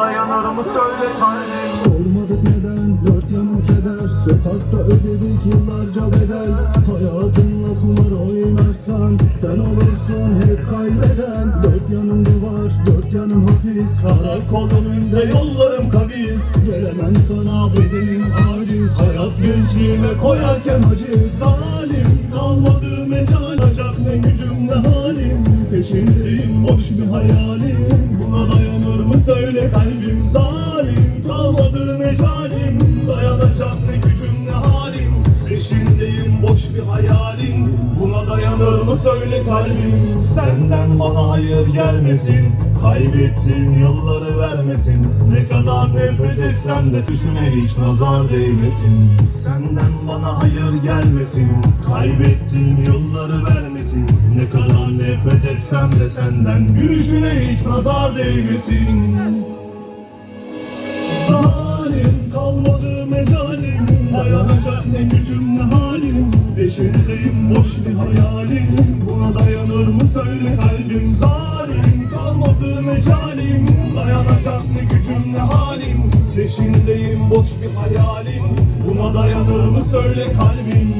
dayanır mı söyle kalbim Sormadık neden dört yanım keder. Sokakta ödedik yıllarca bedel. Hayatınla kumar oynarsan Sen olursun hep kaybeden. Dört yanım duvar dört yanım hapis. Karakol önünde yollarım kavis Gelemem sana bedenim aciz. Hayat gençliğime koyarken haciz. Zalim kalmadı mecal Acak ne gücüm ne halim. Peşindeyim boş bir hayalim söyle kalbim Zalim. Kalmadı mecalim. Dayanacak ne gücüm ne halim? Peşindeyim boş bir hayalin Buna dayanır mı? Söyle kalbim. Senden bana hayır gelmesin Kaybettiğim yılları vermesin. Ne kadar nefret etsem de Düşüne hiç nazar değmesin. Senden bana hayır gelmesin. Kaybettiğim yılları vermesin. Ne kadar nefret etsem de senden Gülüşüne hiç nazar değmesin. Zalim kalmadı mecalim. Dayanacak ne gücüm ne halim? Peşindeyim boş bir hayalim. Buna dayanır mı söyle mecalim Dayanacak ne gücüm ne halim? Peşindeyim boş bir hayalim. Buna dayanır mı söyle kalbim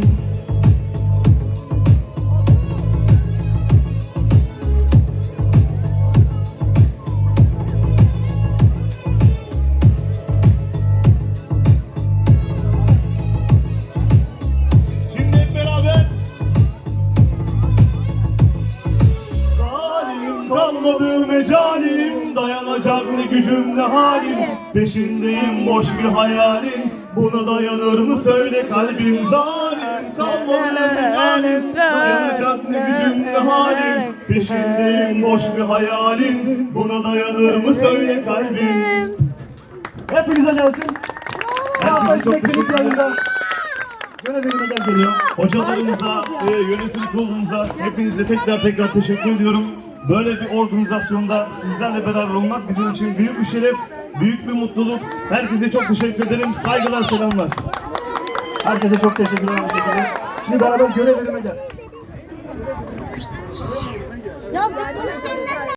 kalmadı mecalim Dayanacak ne gücüm ne halim Peşindeyim boş bir hayalin Buna dayanır mı söyle kalbim Zalim kalmadı mecalim Dayanacak ne gücüm ne halim Peşindeyim boş bir hayalin Buna dayanır mı söyle kalbim Hepinize gelsin. Herkese çok ederim. Görevlerime gel geliyor. Hocalarımıza, e, yönetim kurulumuza hepinize tekrar tekrar teşekkür ediyorum. Böyle bir organizasyonda sizlerle beraber olmak bizim için büyük bir şeref, büyük bir mutluluk. Herkese çok teşekkür ederim. Saygılar, selamlar. Herkese çok teşekkür ederim. Şimdi beraber görevlerime gel. Ya